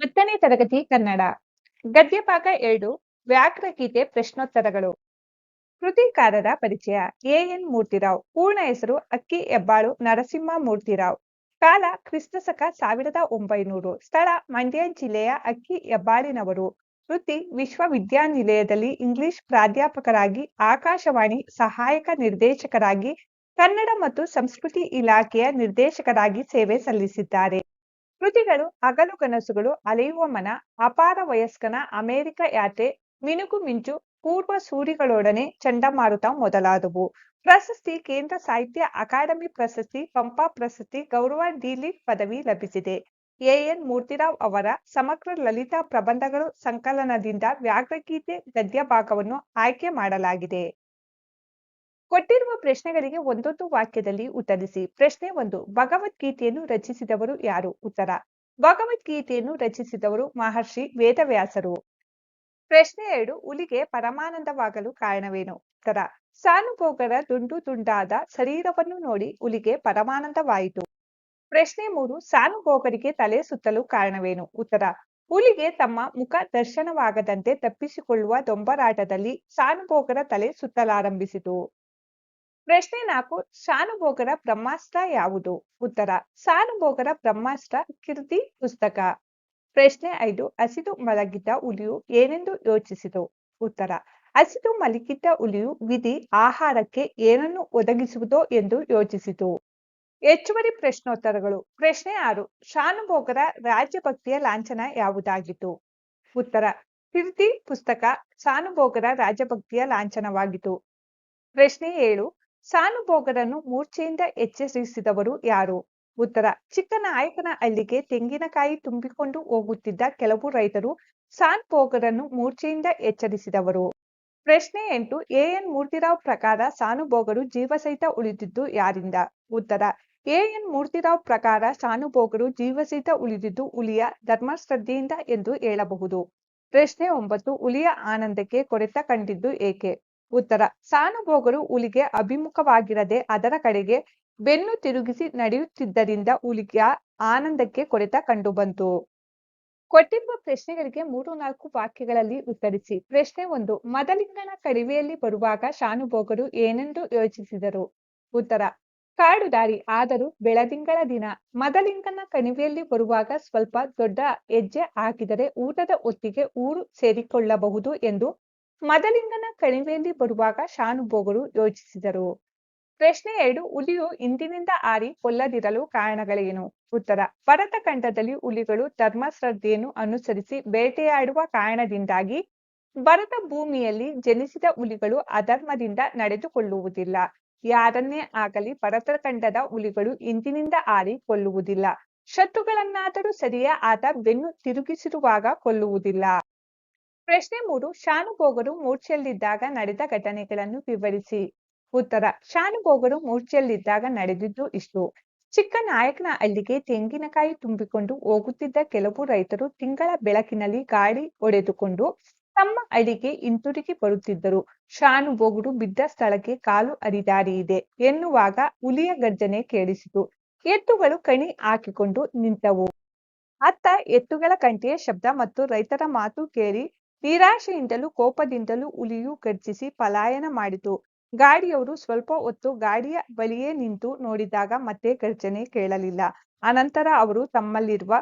ಹತ್ತನೇ ತರಗತಿ ಕನ್ನಡ. ಗದ್ಯಭಾಗ ಎರಡು ವ್ಯಾಘ್ರಗೀತೆ ಪ್ರಶ್ನೋತ್ತರಗಳು. ಕೃತಿಕಾರರ ಪರಿಚಯ, ಎ ಎನ್ ಮೂರ್ತಿರಾವ್. ಪೂರ್ಣ ಹೆಸರು ಅಕ್ಕಿ ಹೆಬ್ಬಾಳು ನರಸಿಂಹ ಮೂರ್ತಿರಾವ್. ಕಾಲ ಕ್ರಿಸ್ತಶಕ ಸಾವಿರದ ಒಂಬೈನೂರು. ಸ್ಥಳ, ಮಂಡ್ಯ ಜಿಲ್ಲೆಯ ಅಕ್ಕಿ ಹೆಬ್ಬಾಳಿನವರು. ವೃತ್ತಿ ವಿಶ್ವವಿದ್ಯಾನಿಲಯದಲ್ಲಿ ಇಂಗ್ಲಿಷ್ ಪ್ರಾಧ್ಯಾಪಕರಾಗಿ, ಆಕಾಶವಾಣಿ ಸಹಾಯಕ ನಿರ್ದೇಶಕರಾಗಿ, ಕನ್ನಡ ಮತ್ತು ಸಂಸ್ಕೃತಿ ಇಲಾಖೆಯ ನಿರ್ದೇಶಕರಾಗಿ ಸೇವೆ ಸಲ್ಲಿಸಿದ್ದಾರೆ. ಕೃತಿಗಳು ಹಗಲುಗನಸುಗಳು ಅಲೆಯುವ ಮನ, ಅಪಾರ ವಯಸ್ಕನ, ಅಮೆರಿಕ ಯಾತ್ರೆ, ಮಿನುಗು ಮಿಂಚು, ಪೂರ್ವ ಸೂರಿಗಳೊಡನೆ ಚಂಡಮಾರುತ ಮೊದಲಾದವು. ಪ್ರಶಸ್ತಿ, ಕೇಂದ್ರ ಸಾಹಿತ್ಯ ಅಕಾಡೆಮಿ ಪ್ರಶಸ್ತಿ, ಪಂಪಾ ಪ್ರಶಸ್ತಿ, ಗೌರವ ಡಿಲಿಟ್ ಪದವಿ ಲಭಿಸಿದೆ. ಎಎನ್ ಮೂರ್ತಿರಾವ್ ಅವರ ಸಮಗ್ರ ಲಲಿತಾ ಪ್ರಬಂಧಗಳು ಸಂಕಲನದಿಂದ ವ್ಯಾಘ್ರಗೀತೆ ಗದ್ಯ ಭಾಗವನ್ನು ಆಯ್ಕೆ ಮಾಡಲಾಗಿದೆ. ಕೊಟ್ಟಿರುವ ಪ್ರಶ್ನೆಗಳಿಗೆ ಒಂದೊಂದು ವಾಕ್ಯದಲ್ಲಿ ಉತ್ತರಿಸಿ. ಪ್ರಶ್ನೆ ಒಂದು, ಭಗವದ್ಗೀತೆಯನ್ನು ರಚಿಸಿದವರು ಯಾರು? ಉತ್ತರ, ಭಗವದ್ಗೀತೆಯನ್ನು ರಚಿಸಿದವರು ಮಹರ್ಷಿ ವೇದವ್ಯಾಸರು. ಪ್ರಶ್ನೆ ಎರಡು ಹುಲಿಗೆ ಪರಮಾನಂದವಾಗಲು ಕಾರಣವೇನು? ಉತ್ತರ, ಸಾನುಭೋಗರ ದುಂಡು ದುಂಡಾದ ಶರೀರವನ್ನು ನೋಡಿ ಹುಲಿಗೆ ಪರಮಾನಂದವಾಯಿತು. ಪ್ರಶ್ನೆ ಮೂರು, ಸಾನುಭೋಗರಿಗೆ ತಲೆ ಸುತ್ತಲು ಕಾರಣವೇನು? ಉತ್ತರ ಹುಲಿಗೆ ತಮ್ಮ ಮುಖ ದರ್ಶನವಾಗದಂತೆ ತಪ್ಪಿಸಿಕೊಳ್ಳುವ ದೊಂಬರಾಟದಲ್ಲಿ ಸಾನುಭೋಗರ ತಲೆ ಸುತ್ತಲಾರಂಭಿಸಿತು. ಪ್ರಶ್ನೆ ನಾಲ್ಕು ಶಾನುಭೋಗರ ಬ್ರಹ್ಮಾಸ್ತ್ರ ಯಾವುದು? ಉತ್ತರ ಸಾನುಭೋಗರ ಬ್ರಹ್ಮಾಸ್ತ್ರ ಕೀರ್ತಿ ಪುಸ್ತಕ. ಪ್ರಶ್ನೆ ಐದು, ಹಸಿದು ಮಲಗಿದ್ದ ಹುಲಿಯು ಏನೆಂದು ಯೋಚಿಸಿತು? ಉತ್ತರ, ಹಸಿದು ಮಲಗಿದ್ದ ಹುಲಿಯು ವಿಧಿ ಆಹಾರಕ್ಕೆ ಏನನ್ನು ಒದಗಿಸುವುದೋ ಎಂದು ಯೋಚಿಸಿತು. ಹೆಚ್ಚುವರಿ ಪ್ರಶ್ನೋತ್ತರಗಳು. ಪ್ರಶ್ನೆ ಆರು ಶಾನುಭೋಗರ ರಾಜ್ಯಭಕ್ತಿಯ ಲಾಂಛನ ಯಾವುದಾಗಿತ್ತು? ಉತ್ತರ, ಕೀರ್ತಿ ಪುಸ್ತಕ ಶಾನುಭೋಗರ ರಾಜ್ಯಭಕ್ತಿಯ ಲಾಂಛನವಾಗಿತ್ತು. ಪ್ರಶ್ನೆ ಏಳು ಸಾನುಭೋಗರನ್ನು ಮೂರ್ಛೆಯಿಂದ ಎಚ್ಚರಿಸಿದವರು ಯಾರು? ಉತ್ತರ ಚಿಕ್ಕನಾಯಕನ ಹಳ್ಳಿಗೆ ತೆಂಗಿನಕಾಯಿ ತುಂಬಿಕೊಂಡು ಹೋಗುತ್ತಿದ್ದ ಕೆಲವು ರೈತರು ಸಾನುಭೋಗರನ್ನು ಮೂರ್ಛೆಯಿಂದ ಎಚ್ಚರಿಸಿದವರು. ಪ್ರಶ್ನೆ ಎಂಟು, ಎ. ಎನ್. ಮೂರ್ತಿರಾವ್ ಪ್ರಕಾರ ಸಾನುಭೋಗರು ಜೀವಸಹಿತ ಉಳಿದಿದ್ದು ಯಾರಿಂದ? ಉತ್ತರ, ಎ. ಎನ್. ಮೂರ್ತಿರಾವ್ ಪ್ರಕಾರ ಸಾನುಭೋಗರು ಜೀವಸಹಿತ ಉಳಿದಿದ್ದು ಹುಲಿಯ ಧರ್ಮಶ್ರದ್ಧೆಯಿಂದ ಎಂದು ಹೇಳಬಹುದು. ಪ್ರಶ್ನೆ ಒಂಬತ್ತು, ಹುಲಿಯ ಆನಂದಕ್ಕೆ ಕೊರೆತ ಕಂಡಿದ್ದು ಏಕೆ? ಉತ್ತರ. ಸಾನುಭೋಗರು ಹುಲಿಗೆ ಅಭಿಮುಖವಾಗಿರದೆ ಅದರ ಕಡೆಗೆ ಬೆನ್ನು ತಿರುಗಿಸಿ ನಡೆಯುತ್ತಿದ್ದರಿಂದ ಹುಲಿಯ ಆನಂದಕ್ಕೆ ಕೊರೆತ ಕಂಡುಬಂತು. ಕೊಟ್ಟಿರುವ ಪ್ರಶ್ನೆಗಳಿಗೆ ಮೂರು ನಾಲ್ಕು ವಾಕ್ಯಗಳಲ್ಲಿ ಉತ್ತರಿಸಿ. ಪ್ರಶ್ನೆ ಒಂದು, ಮದಲಿಂಗನ ಕಡಿವೆಯಲ್ಲಿ ಬರುವಾಗ ಶಾನುಭೋಗರು ಏನೆಂದು ಯೋಚಿಸಿದರು? ಉತ್ತರ, ಕಾಡು ದಾರಿ, ಆದರೂ ಬೆಳದಿಂಗಳ ದಿನ. ಮದಲಿಂಗನ ಕಣಿವೆಯಲ್ಲಿ ಬರುವಾಗ ಸ್ವಲ್ಪ ದೊಡ್ಡ ಹೆಜ್ಜೆ ಹಾಕಿದರೆ ಊಟದ ಒತ್ತಿಗೆ ಊರು ಸೇರಿಕೊಳ್ಳಬಹುದು ಎಂದು ಮದಲಿಂಗನ ಕಣಿವೆಯಲ್ಲಿ ಬರುವಾಗ ಶಾನುಭೋಗರು ಯೋಚಿಸಿದರು. ಪ್ರಶ್ನೆ ಎರಡು, ಹುಲಿಯು ಇಂದಿನಿಂದ ಆರಿ ಕೊಲ್ಲದಿರಲು ಕಾರಣಗಳೇನು? ಉತ್ತರ, ಭರತ ಖಂಡದಲ್ಲಿ ಹುಲಿಗಳು ಧರ್ಮಶ್ರದ್ಧೆಯನ್ನು ಅನುಸರಿಸಿ ಬೇಟೆಯಾಡುವ ಕಾರಣದಿಂದಾಗಿ ಭರತ ಭೂಮಿಯಲ್ಲಿ ಜನಿಸಿದ ಹುಲಿಗಳು ಅಧರ್ಮದಿಂದ ನಡೆದುಕೊಳ್ಳುವುದಿಲ್ಲ. ಯಾರನ್ನೇ ಆಗಲಿ ಭರತ ಖಂಡದ ಹುಲಿಗಳು ಇಂದಿನಿಂದ ಆರಿ ಕೊಲ್ಲುವುದಿಲ್ಲ. ಶತ್ರುಗಳನ್ನಾದರೂ ಸರಿಯೇ ಆತ ಬೆನ್ನು ತಿರುಗಿಸಿರುವಾಗ ಕೊಲ್ಲುವುದಿಲ್ಲ. ಪ್ರಶ್ನೆ ಮೂರು, ಶಾನುಭೋಗರು ಮೂರ್ಛೆಯಲ್ಲಿದ್ದಾಗ ನಡೆದ ಘಟನೆಗಳನ್ನು ವಿವರಿಸಿ. ಉತ್ತರ, ಶಾನುಭೋಗರು ಮೂರ್ಛೆಯಲ್ಲಿದ್ದಾಗ ನಡೆದಿದ್ದು ಇಷ್ಟು. ಚಿಕ್ಕ ನಾಯಕನ ಹಳ್ಳಿಗೆ ತೆಂಗಿನಕಾಯಿ ತುಂಬಿಕೊಂಡು ಹೋಗುತ್ತಿದ್ದ ಕೆಲವು ರೈತರು ತಿಂಗಳ ಬೆಳಕಿನಲ್ಲಿ ಗಾಡಿ ಒಡೆದುಕೊಂಡು ತಮ್ಮ ಅಡಿಗೆ ಹಿಂತಿರುಗಿ ಬರುತ್ತಿದ್ದರು. ಶಾನುಭೋಗರು ಬಿದ್ದ ಸ್ಥಳಕ್ಕೆ ಕಾಲು ಅರಿದಾರಿ ಇದೆ ಎನ್ನುವಾಗ ಹುಲಿಯ ಗರ್ಜನೆ ಕೇಳಿಸಿತು. ಎತ್ತುಗಳು ಕಣಿ ಹಾಕಿಕೊಂಡು ನಿಂತವು. ಅತ್ತ ಎತ್ತುಗಳ ಕಂಠಿಯ ಶಬ್ದ ಮತ್ತು ರೈತರ ಮಾತು ಕೇಳಿ ನಿರಾಶೆಯಿಂದಲೂ ಕೋಪದಿಂದಲೂ ಹುಲಿಯು ಗರ್ಜಿಸಿ ಪಲಾಯನ ಮಾಡಿತು. ಗಾಡಿಯವರು ಸ್ವಲ್ಪ ಹೊತ್ತು ಗಾಡಿಯ ಬಳಿಯೇ ನಿಂತು ನೋಡಿದಾಗ ಮತ್ತೆ ಗರ್ಜನೆ ಕೇಳಲಿಲ್ಲ. ಅನಂತರ ಅವರು ತಮ್ಮಲ್ಲಿರುವ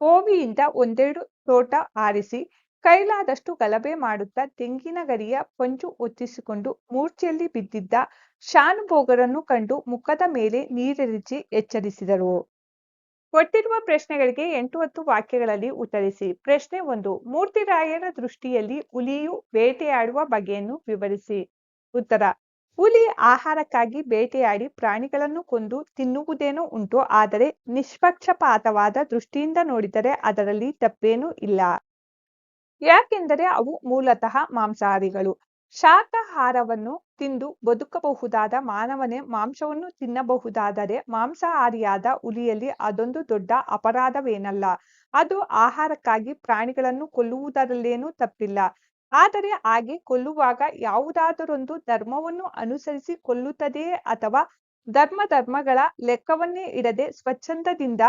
ಕೋವಿಯಿಂದ ಒಂದೆರಡು ತೋಟ ಆರಿಸಿ, ಕೈಲಾದಷ್ಟು ಗಲಭೆ ಮಾಡುತ್ತಾ ತೆಂಗಿನ ಗರಿಯ ಪಂಚು ಒತ್ತಿಸಿಕೊಂಡು ಮೂರ್ಛೆಯಲ್ಲಿ ಬಿದ್ದಿದ್ದ ಶಾನುಭೋಗರನ್ನು ಕಂಡು ಮುಖದ ಮೇಲೆ ನೀರೆರಚಿ ಎಚ್ಚರಿಸಿದರು. ಕೊಟ್ಟಿರುವ ಪ್ರಶ್ನೆಗಳಿಗೆ ಎಂಟು ಹತ್ತು ವಾಕ್ಯಗಳಲ್ಲಿ ಉತ್ತರಿಸಿ. ಪ್ರಶ್ನೆ ಒಂದು ಮೂರ್ತಿರಾಯರ ದೃಷ್ಟಿಯಲ್ಲಿ ಹುಲಿಯು ಬೇಟೆಯಾಡುವ ಬಗೆಯನ್ನು ವಿವರಿಸಿ. ಉತ್ತರ, ಹುಲಿ ಆಹಾರಕ್ಕಾಗಿ ಬೇಟೆಯಾಡಿ ಪ್ರಾಣಿಗಳನ್ನು ಕೊಂದು ತಿನ್ನುವುದೇನೋ ಉಂಟು, ಆದರೆ ನಿಷ್ಪಕ್ಷಪಾತವಾದ ದೃಷ್ಟಿಯಿಂದ ನೋಡಿದರೆ ಅದರಲ್ಲಿ ತಪ್ಪೇನೂ ಇಲ್ಲ. ಯಾಕೆಂದರೆ ಅವು ಮೂಲತಃ ಮಾಂಸಾಹಾರಿಗಳು. ಶಾಕಾಹಾರವನ್ನು ತಿಂದು ಬದುಕಬಹುದಾದ ಮಾನವನೇ ಮಾಂಸವನ್ನು ತಿನ್ನಬಹುದಾದರೆ ಮಾಂಸಾಹಾರಿಯಾದ ಹುಲಿಯಲ್ಲಿ ಅದೊಂದು ದೊಡ್ಡ ಅಪರಾಧವೇನಲ್ಲ. ಅದು ಆಹಾರಕ್ಕಾಗಿ ಪ್ರಾಣಿಗಳನ್ನು ಕೊಲ್ಲುವುದರಲ್ಲೇನೂ ತಪ್ಪಿಲ್ಲ. ಆದರೆ ಹಾಗೆ ಕೊಲ್ಲುವಾಗ ಯಾವುದಾದರೊಂದು ಧರ್ಮವನ್ನು ಅನುಸರಿಸಿ ಕೊಲ್ಲುತ್ತದೆಯೇ ಅಥವಾ ಧರ್ಮ ಧರ್ಮಗಳ ಲೆಕ್ಕವನ್ನೇ ಇಡದೆ ಸ್ವಚ್ಛಂದದಿಂದ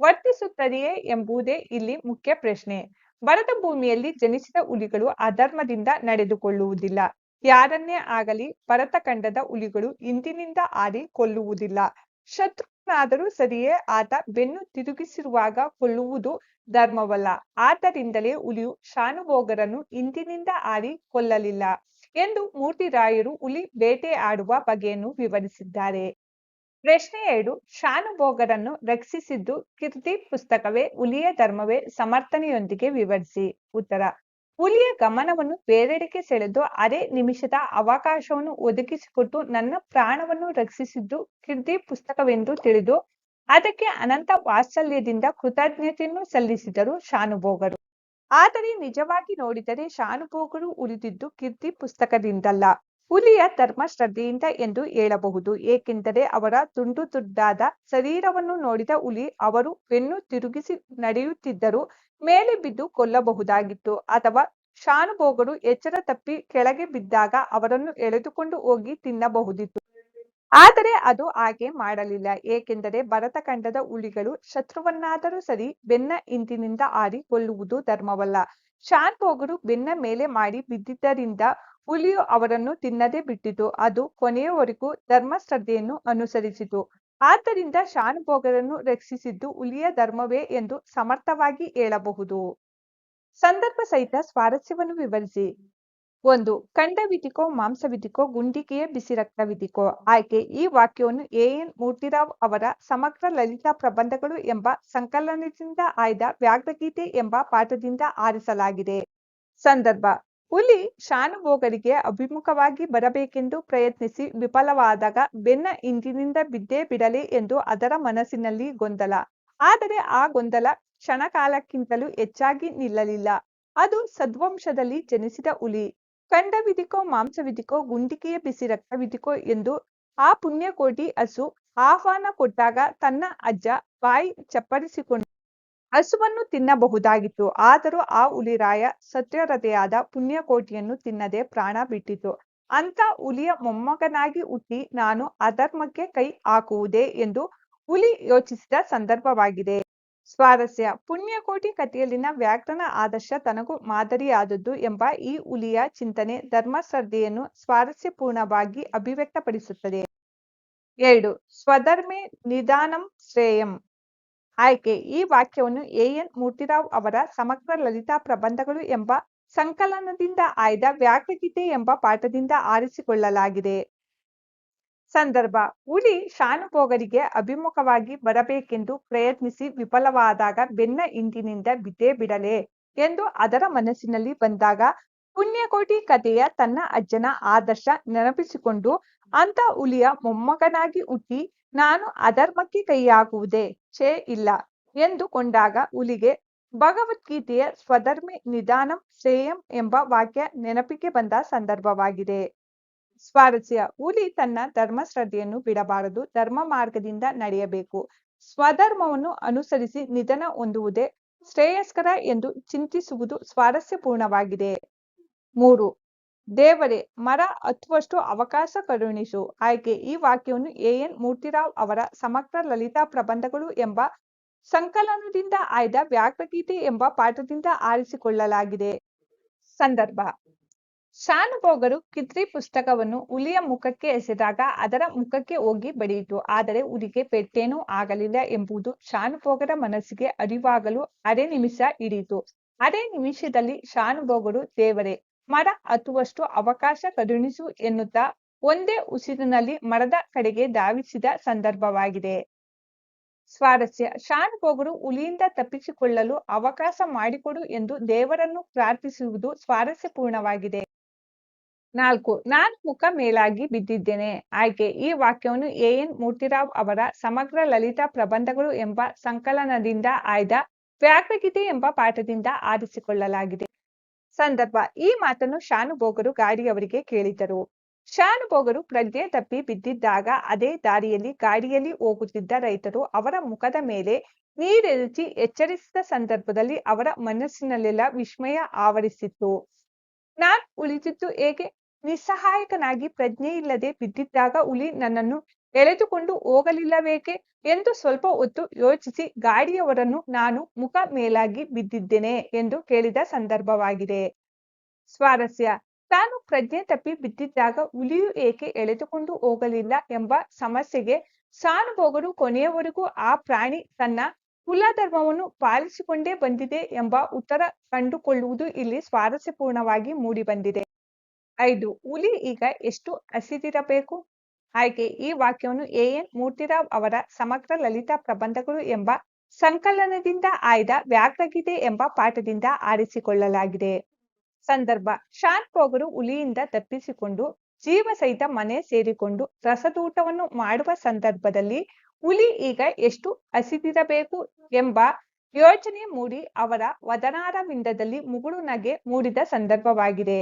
ವರ್ತಿಸುತ್ತದೆಯೇ ಎಂಬುದೇ ಇಲ್ಲಿ ಮುಖ್ಯ ಪ್ರಶ್ನೆ. ಭರತ ಭೂಮಿಯಲ್ಲಿ ಜನಿಸಿದ ಹುಲಿಗಳು ಅಧರ್ಮದಿಂದ ನಡೆದುಕೊಳ್ಳುವುದಿಲ್ಲ. ಯಾರನ್ನೇ ಆಗಲಿ ಭರತ ಖಂಡದ ಹುಲಿಗಳು ಇಂದಿನಿಂದ ಆಡಿ ಕೊಲ್ಲುವುದಿಲ್ಲ. ಶತ್ರುನಾದರೂ ಸರಿಯೇ ಆತ ಬೆನ್ನು ತಿರುಗಿಸಿರುವಾಗ ಕೊಲ್ಲುವುದು ಧರ್ಮವಲ್ಲ. ಆದ್ದರಿಂದಲೇ ಹುಲಿಯು ಶಾನುಭೋಗರನ್ನು ಇಂದಿನಿಂದ ಆಡಿ ಕೊಲ್ಲಲಿಲ್ಲ ಎಂದು ಮೂರ್ತಿರಾಯರು ಹುಲಿ ಬೇಟೆ ಆಡುವ ಬಗೆಯನ್ನು ವಿವರಿಸಿದ್ದಾರೆ. ಪ್ರಶ್ನೆ ಎರಡು, ಶಾನುಭೋಗರನ್ನು ರಕ್ಷಿಸಿದ್ದು ಕೀರ್ತಿ ಪುಸ್ತಕವೇ, ಹುಲಿಯ ಧರ್ಮವೇ, ಸಮರ್ಥನೆಯೊಂದಿಗೆ ವಿವರಿಸಿ. ಉತ್ತರ, ಹುಲಿಯ ಗಮನವನ್ನು ಬೇರೆಡೆಗೆ ಸೆಳೆದು ಅರೆ ನಿಮಿಷದ ಅವಕಾಶವನ್ನು ಒದಗಿಸಿಕೊಟ್ಟು ನನ್ನ ಪ್ರಾಣವನ್ನು ರಕ್ಷಿಸಿದ್ದು ಕೀರ್ತಿ ಪುಸ್ತಕವೆಂದು ತಿಳಿದು ಅದಕ್ಕೆ ಅನಂತ ವಾತ್ಸಲ್ಯದಿಂದ ಕೃತಜ್ಞತೆಯನ್ನು ಸಲ್ಲಿಸಿದರು ಶಾನುಭೋಗರು. ಆದರೆ ನಿಜವಾಗಿ ನೋಡಿದರೆ ಶಾನುಭೋಗರು ಉಳಿದಿದ್ದು ಕೀರ್ತಿ ಪುಸ್ತಕದಿಂದಲ್ಲ. ಹುಲಿಯ ಧರ್ಮ ಶ್ರದ್ಧೆಯಿಂದ ಎಂದು ಹೇಳಬಹುದು. ಏಕೆಂದರೆ ಅವರ ತುಂಡು ತುಂಡಾದ ಶರೀರವನ್ನು ನೋಡಿದ ಹುಲಿ ಅವರು ಬೆನ್ನು ತಿರುಗಿಸಿ ನಡೆಯುತ್ತಿದ್ದರು ಮೇಲೆ ಬಿದ್ದು ಕೊಲ್ಲಬಹುದಾಗಿತ್ತು. ಅಥವಾ ಶಾನುಭೋಗರು ಎಚ್ಚರ ತಪ್ಪಿ ಕೆಳಗೆ ಬಿದ್ದಾಗ ಅವರನ್ನು ಎಳೆದುಕೊಂಡು ಹೋಗಿ ತಿನ್ನಬಹುದಿತ್ತು. ಆದರೆ ಅದು ಹಾಗೆ ಮಾಡಲಿಲ್ಲ. ಏಕೆಂದರೆ ಭರತಖಂಡದ ಹುಲಿಗಳು ಶತ್ರುವನ್ನಾದರೂ ಸರಿ ಬೆನ್ನ ಹಿಂದಿನಿಂದ ಆರಿ ಕೊಲ್ಲುವುದು ಧರ್ಮವಲ್ಲ. ಶಾನ್ಭೋಗರು ಬೆನ್ನ ಮೇಲೆ ಮಾಡಿ ಬಿದ್ದಿದ್ದರಿಂದ ಹುಲಿಯು ಅವರನ್ನು ತಿನ್ನದೆ ಬಿಟ್ಟಿತು. ಅದು ಕೊನೆಯವರೆಗೂ ಧರ್ಮಶ್ರದ್ಧೆಯನ್ನು ಅನುಸರಿಸಿತು. ಆದ್ದರಿಂದ ಶಾನುಭೋಗರನ್ನು ರಕ್ಷಿಸಿದ್ದು ಹುಲಿಯ ಧರ್ಮವೇ ಎಂದು ಸಮರ್ಥವಾಗಿ ಹೇಳಬಹುದು. ಸಂದರ್ಭ ಸಹಿತ ಸ್ವಾರಸ್ಯವನ್ನು ವಿವರಿಸಿ. ಒಂದು, ಕಂಡ ವಿಧಿಕೋ, ಮಾಂಸ ವಿಧಿಕೋ ಗುಂಡಿಕೆಯ ಬಿಸಿ ರಕ್ತವಿಧಿಕೋ ಆಯ್ಕೆ, ಈ ವಾಕ್ಯವನ್ನು ಎ ಎನ್ ಮೂರ್ತಿರಾವ್ ಅವರ ಸಮಗ್ರ ಲಲಿತಾ ಪ್ರಬಂಧಗಳು ಎಂಬ ಸಂಕಲನದಿಂದ ಆಯ್ದ ವ್ಯಾಘ್ರಗೀತೆ ಎಂಬ ಪಾಠದಿಂದ ಆರಿಸಲಾಗಿದೆ. ಸಂದರ್ಭ ಹುಲಿ ಶಾನುಭೋಗರಿಗೆ ಅಭಿಮುಖವಾಗಿ ಬರಬೇಕೆಂದು ಪ್ರಯತ್ನಿಸಿ ವಿಫಲವಾದಾಗ ಬೆನ್ನ ಹಿಂದಿನಿಂದ ಬಿದ್ದೇ ಬಿಡಲಿ ಎಂದು ಅದರ ಮನಸ್ಸಿನಲ್ಲಿ ಗೊಂದಲ. ಆದರೆ ಆ ಗೊಂದಲ ಕ್ಷಣಕಾಲಕ್ಕಿಂತಲೂ ಹೆಚ್ಚಾಗಿ ನಿಲ್ಲಲಿಲ್ಲ. ಅದು ಸದ್ವಂಶದಲ್ಲಿ ಜನಿಸಿದ ಹುಲಿ. ಖಂಡವಿಧಿಕೋ ಮಾಂಸವಿದಿಕೋ ಗುಂಡಿಕೆಯ ಬಿಸಿ ರಕ್ತವಿಧಿಕೋ ಎಂದು ಆ ಪುಣ್ಯಕೋಟಿ ಹಸು ಆಹ್ವಾನ ಕೊಟ್ಟಾಗ ತನ್ನ ಅಜ್ಜ ಬಾಯಿ ಚಪ್ಪರಿಸಿಕೊಂಡು ಹಸುವನ್ನು ತಿನ್ನಬಹುದಾಗಿತ್ತು. ಆದರೂ ಆ ಹುಲಿರಾಯ ಸತ್ಯರತೆಯಾದ ಪುಣ್ಯಕೋಟಿಯನ್ನು ತಿನ್ನದೆ ಪ್ರಾಣ ಬಿಟ್ಟಿತು. ಅಂತ ಹುಲಿಯ ಮೊಮ್ಮಗನಾಗಿ ಹುಟ್ಟಿ ನಾನು ಅಧರ್ಮಕ್ಕೆ ಕೈ ಹಾಕುವುದೇ ಎಂದು ಹುಲಿ ಯೋಚಿಸಿದ ಸಂದರ್ಭವಾಗಿದೆ. ಸ್ವಾರಸ್ಯ. ಪುಣ್ಯಕೋಟಿ ಕಥೆಯಲ್ಲಿನ ವ್ಯಾಕರಣ ಆದರ್ಶ ತನಗೂ ಮಾದರಿಯಾದದ್ದು ಎಂಬ ಈ ಹುಲಿಯ ಚಿಂತನೆ ಧರ್ಮ ಶ್ರದ್ಧೆಯನ್ನು ಸ್ವಾರಸ್ಯಪೂರ್ಣವಾಗಿ ಅಭಿವ್ಯಕ್ತಪಡಿಸುತ್ತದೆ. ಎರಡು. ಸ್ವಧರ್ಮೆ ನಿಧಾನಂ ಶ್ರೇಯಂ. ಆಯ್ಕೆ ಈ ವಾಕ್ಯವನ್ನು ಎಎನ್ ಎನ್ ಮೂರ್ತಿರಾವ್ ಅವರ ಸಮಗ್ರ ಲಲಿತಾ ಪ್ರಬಂಧಗಳು ಎಂಬ ಸಂಕಲನದಿಂದ ಆಯ್ದ ವ್ಯಾಘ್ರಗೀತೆ ಎಂಬ ಪಾಠದಿಂದ ಆರಿಸಿಕೊಳ್ಳಲಾಗಿದೆ. ಸಂದರ್ಭ, ಹುಲಿ ಶಾನುಭೋಗರಿಗೆ ಅಭಿಮುಖವಾಗಿ ಬರಬೇಕೆಂದು ಪ್ರಯತ್ನಿಸಿ ವಿಫಲವಾದಾಗ ಬೆನ್ನ ಹಿಂದಿನಿಂದ ಬಿದ್ದೇ ಬಿಡಲೇ ಎಂದು ಅದರ ಮನಸ್ಸಿನಲ್ಲಿ ಬಂದಾಗ ಪುಣ್ಯಕೋಟಿ ಕಥೆಯ ತನ್ನ ಅಜ್ಜನ ಆದರ್ಶ ನೆನಪಿಸಿಕೊಂಡು ಅಂತ ಹುಲಿಯ ಮೊಮ್ಮಗನಾಗಿ ಹುಟ್ಟಿ ನಾನು ಅಧರ್ಮಕ್ಕೆ ಕೈಯಾಗುವುದೇ? ಛೇ, ಇಲ್ಲ. ಎಂದು ಕೊಂಡಾಗ ಹುಲಿಗೆ ಭಗವದ್ಗೀತೆಯ ಸ್ವಧರ್ಮಿ ನಿಧಾನಂ ಶ್ರೇಯಂ ಎಂಬ ವಾಕ್ಯ ನೆನಪಿಗೆ ಬಂದ ಸಂದರ್ಭವಾಗಿದೆ. ಸ್ವಾರಸ್ಯ. ಹುಲಿ ತನ್ನ ಧರ್ಮಶ್ರದ್ಧೆಯನ್ನು ಬಿಡಬಾರದು. ಧರ್ಮ ಮಾರ್ಗದಿಂದ ನಡೆಯಬೇಕು. ಸ್ವಧರ್ಮವನ್ನು ಅನುಸರಿಸಿ ನಿಧನ ಹೊಂದುವುದೇ ಶ್ರೇಯಸ್ಕರ ಎಂದು ಚಿಂತಿಸುವುದು ಸ್ವಾರಸ್ಯಪೂರ್ಣವಾಗಿದೆ. ಮೂರು. ದೇವರೇ, ಮರ ಹತ್ತುವಷ್ಟು ಅವಕಾಶ ಕರುಣಿಸು. ಆಯ್ಕೆ, ಈ ವಾಕ್ಯವನ್ನು ಎ. ಎನ್. ಮೂರ್ತಿರಾವ್ ಅವರ ಸಮಗ್ರ ಲಲಿತಾ ಪ್ರಬಂಧಗಳು ಎಂಬ ಸಂಕಲನದಿಂದ ಆಯ್ದ ವ್ಯಾಘ್ರಗೀತೆ ಎಂಬ ಪಾಠದಿಂದ ಆರಿಸಿಕೊಳ್ಳಲಾಗಿದೆ. ಸಂದರ್ಭ. ಶಾನುಭೋಗರು ಕಿತ್ರಿ ಪುಸ್ತಕವನ್ನು ಹುಲಿಯ ಮುಖಕ್ಕೆ ಎಸೆದಾಗ ಅದರ ಮುಖಕ್ಕೆ ಹೋಗಿ ಬಡಿಯಿತು. ಆದರೆ ಹುಲಿಗೆ ಪೆಟ್ಟೇನೂ ಆಗಲಿಲ್ಲ ಎಂಬುದು ಶಾನುಭೋಗರ ಮನಸ್ಸಿಗೆ ಅರಿವಾಗಲು ಅರೆ ನಿಮಿಷ ಹಿಡಿಯಿತು. ಅರೆ ನಿಮಿಷದಲ್ಲಿ ಶಾನುಭೋಗರು ದೇವರೇ ಮರ ಹತ್ತುವಷ್ಟು ಅವಕಾಶ ಕರುಣಿಸು ಎನ್ನುತ್ತಾ ಒಂದೇ ಉಸಿರಿನಲ್ಲಿ ಮರದ ಕಡೆಗೆ ಧಾವಿಸಿದ ಸಂದರ್ಭವಾಗಿದೆ. ಸ್ವಾರಸ್ಯ. ಶಾನ್ ಹೋಗರು ಹುಲಿಯಿಂದ ತಪ್ಪಿಸಿಕೊಳ್ಳಲು ಅವಕಾಶ ಮಾಡಿಕೊಡು ಎಂದು ದೇವರನ್ನು ಪ್ರಾರ್ಥಿಸುವುದು ಸ್ವಾರಸ್ಯಪೂರ್ಣವಾಗಿದೆ. ನಾಲ್ಕು. ನಾನು ಮುಖ ಮೇಲಾಗಿ ಬಿದ್ದಿದ್ದೇನೆ. ಆಯ್ಕೆ. ಈ ವಾಕ್ಯವನ್ನು ಎ. ಎನ್. ಮೂರ್ತಿರಾವ್ ಅವರ ಸಮಗ್ರ ಲಲಿತಾ ಪ್ರಬಂಧಗಳು ಎಂಬ ಸಂಕಲನದಿಂದ ಆಯ್ದ ವ್ಯಾಘ್ರಗೀತೆ ಎಂಬ ಪಾಠದಿಂದ ಆರಿಸಿಕೊಳ್ಳಲಾಗಿದೆ. ಸಂದರ್ಭ. ಈ ಮಾತನ್ನು ಶಾನುಭೋಗರು ಗಾಡಿಯವರಿಗೆ ಕೇಳಿದರು. ಶಾನುಭೋಗರು ಪ್ರಜ್ಞೆ ತಪ್ಪಿ ಬಿದ್ದಿದ್ದಾಗ ಅದೇ ದಾರಿಯಲ್ಲಿ ಗಾಡಿಯಲ್ಲಿ ಹೋಗುತ್ತಿದ್ದ ರೈತರು ಅವರ ಮುಖದ ಮೇಲೆ ನೀರೆರಚಿ ಎಚ್ಚರಿಸಿದ ಸಂದರ್ಭದಲ್ಲಿ ಅವರ ಮನಸ್ಸಿನಲ್ಲೆಲ್ಲ ವಿಸ್ಮಯ ಆವರಿಸಿತ್ತು. ನಾನ್ ಉಳಿದಿದ್ದು ಹೇಗೆ? ನಿಸ್ಸಹಾಯಕನಾಗಿ ಪ್ರಜ್ಞೆ ಇಲ್ಲದೆ ಬಿದ್ದಿದ್ದಾಗ ಹುಲಿ ನನ್ನನ್ನು ಎಳೆದುಕೊಂಡು ಹೋಗಲಿಲ್ಲವೇಕೆ ಎಂದು ಸ್ವಲ್ಪ ಹೊತ್ತು ಯೋಚಿಸಿ ಗಾಡಿಯವರನ್ನು ನಾನು ಮುಖ ಮೇಲಾಗಿ ಬಿದ್ದಿದ್ದೇನೆ ಎಂದು ಕೇಳಿದ ಸಂದರ್ಭವಾಗಿದೆ. ಸ್ವಾರಸ್ಯ. ತಾನು ಪ್ರಜ್ಞೆ ತಪ್ಪಿ ಬಿದ್ದಿದ್ದಾಗ ಹುಲಿಯು ಏಕೆ ಎಳೆದುಕೊಂಡು ಹೋಗಲಿಲ್ಲ ಎಂಬ ಸಮಸ್ಯೆಗೆ ಸಾನುಭೋಗರು ಕೊನೆಯವರೆಗೂ ಆ ಪ್ರಾಣಿ ತನ್ನ ಕುಲಧರ್ಮವನ್ನು ಪಾಲಿಸಿಕೊಂಡೇ ಬಂದಿದೆ ಎಂಬ ಉತ್ತರ ಕಂಡುಕೊಳ್ಳುವುದು ಇಲ್ಲಿ ಸ್ವಾರಸ್ಯಪೂರ್ಣವಾಗಿ ಮೂಡಿಬಂದಿದೆ. ಐದು. ಹುಲಿ ಈಗ ಎಷ್ಟು ಹಸಿದಿರಬೇಕು? ಆಯ್ಕೆ ಈ ವಾಕ್ಯವನ್ನು ಎ ಎನ್ ಮೂರ್ತಿರಾವ್ ಅವರ ಸಮಗ್ರ ಲಲಿತಾ ಪ್ರಬಂಧಗಳು ಎಂಬ ಸಂಕಲನದಿಂದ ಆಯ್ದ ವ್ಯಾಕ್ರಗಿದೆ ಎಂಬ ಪಾಠದಿಂದ ಆರಿಸಿಕೊಳ್ಳಲಾಗಿದೆ. ಸಂದರ್ಭ, ಶಾನ್ ಪೋಗರು ಹುಲಿಯಿಂದ ತಪ್ಪಿಸಿಕೊಂಡು ಜೀವ ಸಹಿತ ಮನೆ ಸೇರಿಕೊಂಡು ರಸದೂಟವನ್ನು ಮಾಡುವ ಸಂದರ್ಭದಲ್ಲಿ ಹುಲಿ ಈಗ ಎಷ್ಟು ಹಸಿದಿರಬೇಕು ಎಂಬ ಯೋಚನೆ ಮೂಡಿ ಅವರ ವದನಾರವಿಂದದಲ್ಲಿ ಮುಗುಳು ನಗೆ ಮೂಡಿದ ಸಂದರ್ಭವಾಗಿದೆ.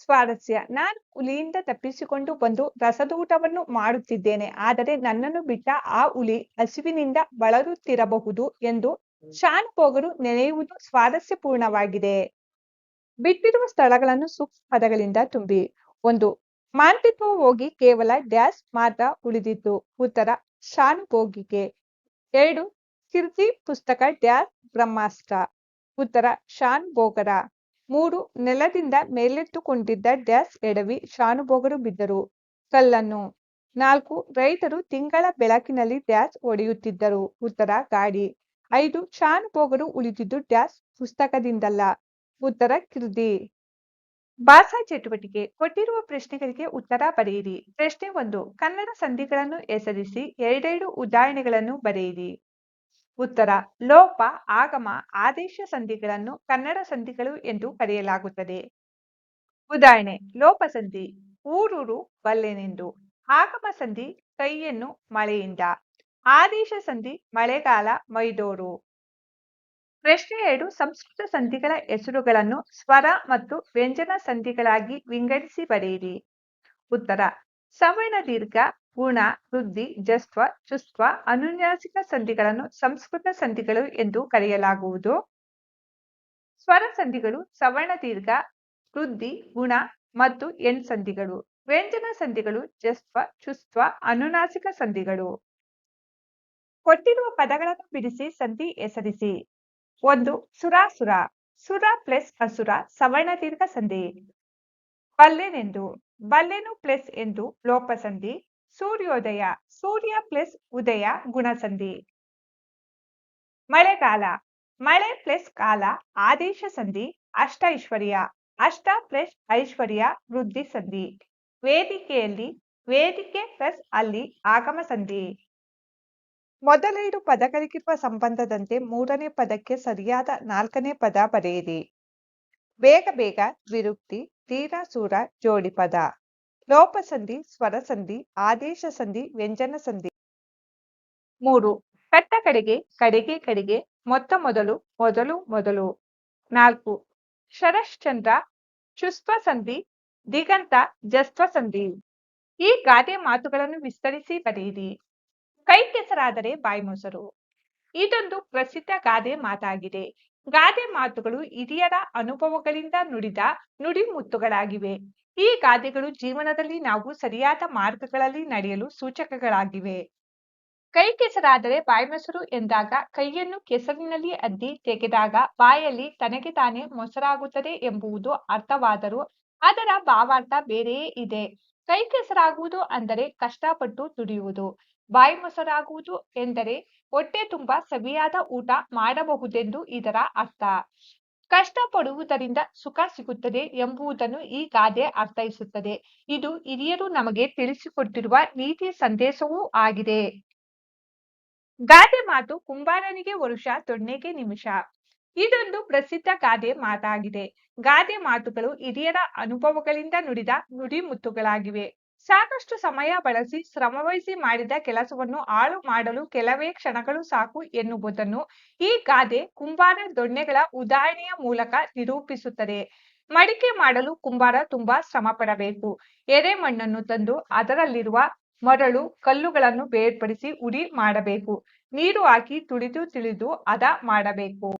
ಸ್ವಾರಸ್ಯ. ನಾನು ಹುಲಿಯಿಂದ ತಪ್ಪಿಸಿಕೊಂಡು ಬಂದು ರಸದೂಟವನ್ನು ಮಾಡುತ್ತಿದ್ದೇನೆ, ಆದರೆ ನನ್ನನ್ನು ಬಿಟ್ಟ ಆ ಹುಲಿ ಹಸಿವಿನಿಂದ ಬಳಲುತ್ತಿರಬಹುದು ಎಂದು ಶಾನ್ ಪೋಗರು ನೆನೆಯುವುದು ಸ್ವಾರಸ್ಯಪೂರ್ಣವಾಗಿದೆ. ಬಿಟ್ಟಿರುವ ಸ್ಥಳಗಳನ್ನು ಸೂಕ್ಷ್ಮ ಪದಗಳಿಂದ ತುಂಬಿ. ಒಂದು, ಮಾಂತ್ರಿತ್ವ ಹೋಗಿ ಕೇವಲ ಡ್ಯಾಶ್ ಮಾತ್ರ ಉಳಿದಿತ್ತು ಉತ್ತರ, ಶಾನ್ ಪೋಗಿಗೆ. ಎರಡು, ಕೀರ್ತಿ ಪುಸ್ತಕ ಡ್ಯಾಸ್ ಬ್ರಹ್ಮಾಸ್ತ್ರ. ಉತ್ತರ, ಶಾನ್ ಭೋಗರ ಮೂರು, ನೆಲದಿಂದ ಮೇಲೆತ್ತುಕೊಂಡಿದ್ದ ಡ್ಯಾಸ್ ಎಡವಿ ಶಾನುಭೋಗರು ಬಿದ್ದರು. ಕಲ್ಲನ್ನು. ನಾಲ್ಕು, ರೈತರು ತಿಂಗಳ ಬೆಳಕಿನಲ್ಲಿ ಡ್ಯಾಸ್ ಒಡೆಯುತ್ತಿದ್ದರು ಉತ್ತರ, ಗಾಡಿ. ಐದು, ಶಾನುಭೋಗರು ಉಳಿದಿದ್ದು ಡ್ಯಾಸ್ ಪುಸ್ತಕದಿಂದಲ್ಲ. ಉತ್ತರ, ಕಿರ್ದಿ. ಭಾಷಾ ಚಟುವಟಿಕೆ. ಕೊಟ್ಟಿರುವ ಪ್ರಶ್ನೆಗಳಿಗೆ ಉತ್ತರ ಬರೆಯಿರಿ ಪ್ರಶ್ನೆ ಒಂದು, ಕನ್ನಡ ಸಂಧಿಗಳನ್ನು ಹೆಸರಿಸಿ, ಎರಡೆರಡು ಉದಾಹರಣೆಗಳನ್ನು ಬರೆಯಿರಿ. ಉತ್ತರ, ಲೋಪ, ಆಗಮ, ಆದೇಶ ಸಂಧಿಗಳನ್ನು ಕನ್ನಡ ಸಂಧಿಗಳು ಎಂದು ಕರೆಯಲಾಗುತ್ತದೆ. ಉದಾಹರಣೆ, ಲೋಪ ಸಂಧಿ, ಊರೂರು ಬಲ್ಲೆನೆಂದು, ಆಗಮ ಸಂಧಿ, ಕೈಯನ್ನು ಮಳೆಯಿಂದ, ಆದೇಶ ಸಂಧಿ, ಮಳೆಗಾಲ, ಮೈದೋರು. ಪ್ರಶ್ನೆ ಎರಡು, ಸಂಸ್ಕೃತ ಸಂಧಿಗಳ ಹೆಸರುಗಳನ್ನು ಸ್ವರ ಮತ್ತು ವ್ಯಂಜನ ಸಂಧಿಗಳಾಗಿ ವಿಂಗಡಿಸಿ ಬರೆಯಿರಿ. ಉತ್ತರ, ಸವರ್ಣ ದೀರ್ಘ ಗುಣ ವೃದ್ಧಿ ಜಸ್ವ ಚುಸ್ವ ಅನುನ್ಯಾಸಿಕ ಸಂಧಿಗಳನ್ನು ಸಂಸ್ಕೃತ ಸಂಧಿಗಳು ಎಂದು ಕರೆಯಲಾಗುವುದು. ಸ್ವರ ಸಂಧಿಗಳು, ಸವರ್ಣ ದೀರ್ಘ, ವೃದ್ಧಿ, ಗುಣ ಮತ್ತು ಎಣ್ ಸಂಧಿಗಳು. ವ್ಯಂಜನ ಸಂಧಿಗಳು ಜಸ್ವ ಚುಸ್ವ ಅನುನಾಸಿಕ ಸಂಧಿಗಳು. ಕೊಟ್ಟಿರುವ ಪದಗಳನ್ನು ಬಿಡಿಸಿ, ಸಂಧಿ ಹೆಸರಿಸಿ. ಒಂದು, ಸುರಾಸುರ. ಸುರ ಪ್ಲಸ್ ಅಸುರ, ಸವರ್ಣ ದೀರ್ಘ ಸಂಧಿ. ಬಲ್ಲೆನೆಂದು. ಬಲ್ಲೆನು ಪ್ಲಸ್ ಎಂದು ಲೋಪಸಂಧಿ. ಸೂರ್ಯೋದಯ, ಸೂರ್ಯ ಪ್ಲಸ್ ಉದಯ ಗುಣಸಂಧಿ. ಮಳೆಗಾಲ, ಮಳೆ ಪ್ಲಸ್ ಕಾಲ ಆದೇಶ ಸಂಧಿ ಅಷ್ಟ ಐಶ್ವರ್ಯ ಅಷ್ಟ ಪ್ಲಸ್ ಐಶ್ವರ್ಯ ವೃದ್ಧಿ ಸಂಧಿ. ವೇದಿಕೆಯಲ್ಲಿ, ವೇದಿಕೆ ಪ್ಲಸ್ ಅಲ್ಲಿ ಆಗಮ ಸಂಧಿ. ಮೊದಲೈದು ಪದಗಳಿಗಿರುವ ಸಂಬಂಧದಂತೆ ಮೂರನೇ ಪದಕ್ಕೆ ಸರಿಯಾದ ನಾಲ್ಕನೇ ಪದ ಬರೆಯಿರಿ. ಬೇಗ ಬೇಗ ವಿರುಕ್ತಿ, ತೀರ ಸೂರ ಜೋಡಿ ಪದ. ಲೋಪಸಂಧಿ, ಸ್ವರಸಂಧಿ, ಆದೇಶ ಸಂಧಿ, ವ್ಯಂಜನ ಸಂಧಿ. ಮೂರು ಕಟ್ಟ ಕಡೆಗೆ ಕಡೆಗೆ ಕಡೆಗೆ, ಮೊತ್ತ ಮೊದಲು ಮೊದಲು ಮೊದಲು. ನಾಲ್ಕು, ಶರಶ್ಚಂದ್ರ ಚುಸ್ವ ಸಂಧಿ, ದಿಗಂತ, ಜಸ್ವ ಸಂಧಿ. ಈ ಗಾದೆ ಮಾತುಗಳನ್ನು ವಿಸ್ತರಿಸಿ ಬರೆಯಿರಿ. ಕೈ ಕೆಸರಾದರೆ ಬಾಯಿ ಮೊಸರು. ಇದೊಂದು ಪ್ರಸಿದ್ಧ ಗಾದೆ ಮಾತಾಗಿದೆ. ಗಾದೆ ಮಾತುಗಳು ಹಿರಿಯರ ಅನುಭವಗಳಿಂದ ನುಡಿದ ನುಡಿಮುತ್ತುಗಳಾಗಿವೆ. ಈ ಗಾದೆಗಳು ಜೀವನದಲ್ಲಿ ನಾವು ಸರಿಯಾದ ಮಾರ್ಗಗಳಲ್ಲಿ ನಡೆಯಲು ಸೂಚಕಗಳಾಗಿವೆ. ಕೈ ಕೆಸರಾದರೆ ಬಾಯಿ ಮೊಸರು ಎಂದಾಗ ಕೈಯನ್ನು ಕೆಸರಿನಲ್ಲಿ ಅದ್ದಿ ತೆಗೆದಾಗ ಬಾಯಲ್ಲಿ ತನಗೆ ತಾನೇ ಮೊಸರಾಗುತ್ತದೆ ಎಂಬುವುದು ಅರ್ಥವಾದರೂ ಅದರ ಭಾವಾರ್ಥ ಬೇರೆಯೇ ಇದೆ. ಕೈ ಕೆಸರಾಗುವುದು ಅಂದರೆ ಕಷ್ಟಪಟ್ಟು ದುಡಿಯುವುದು. ಬಾಯಿ ಮೊಸರಾಗುವುದು ಎಂದರೆ ಹೊಟ್ಟೆ ತುಂಬಾ ಸವಿಯಾದ ಊಟ ಮಾಡಬಹುದೆಂದು ಇದರ ಅರ್ಥ. ಕಷ್ಟಪಡುವುದರಿಂದ ಸುಖ ಸಿಗುತ್ತದೆ ಎಂಬುದನ್ನು ಈ ಗಾದೆ ಅರ್ಥೈಸುತ್ತದೆ. ಇದು ಹಿರಿಯರು ನಮಗೆ ತಿಳಿಸಿಕೊಟ್ಟಿರುವ ನೀತಿ ಸಂದೇಶವೂ ಆಗಿದೆ. ಗಾದೆ ಮಾತು ಕುಂಬಾರನಿಗೆ ವರುಷ ತೊಣ್ಣೆಗೆ ನಿಮಿಷ. ಇದೊಂದು ಪ್ರಸಿದ್ಧ ಗಾದೆ ಮಾತಾಗಿದೆ. ಗಾದೆ ಮಾತುಗಳು ಹಿರಿಯರ ಅನುಭವಗಳಿಂದ ನುಡಿದ ನುಡಿಮುತ್ತುಗಳಾಗಿವೆ. ಸಾಕಷ್ಟು ಸಮಯ ಬಳಸಿ ಶ್ರಮವಹಿಸಿ ಮಾಡಿದ ಕೆಲಸವನ್ನು ಹಾಳು ಮಾಡಲು ಕೆಲವೇ ಕ್ಷಣಗಳು ಸಾಕು ಎನ್ನುವುದನ್ನು ಈ ಗಾದೆ ಕುಂಬಾರ ದೊಣ್ಣೆಗಳ ಉದಾಹರಣೆಯ ಮೂಲಕ ನಿರೂಪಿಸುತ್ತದೆ. ಮಡಿಕೆ ಮಾಡಲು ಕುಂಬಾರ ತುಂಬಾ ಶ್ರಮ ಪಡಬೇಕು ಎರೆ ಮಣ್ಣನ್ನು ತಂದು ಅದರಲ್ಲಿರುವ ಮರಳು ಕಲ್ಲುಗಳನ್ನು ಬೇರ್ಪಡಿಸಿ ಉಡಿ ಮಾಡಬೇಕು. ನೀರು ಹಾಕಿ ತುಳಿದು ತಿಳಿದು ಹದ ಮಾಡಬೇಕು.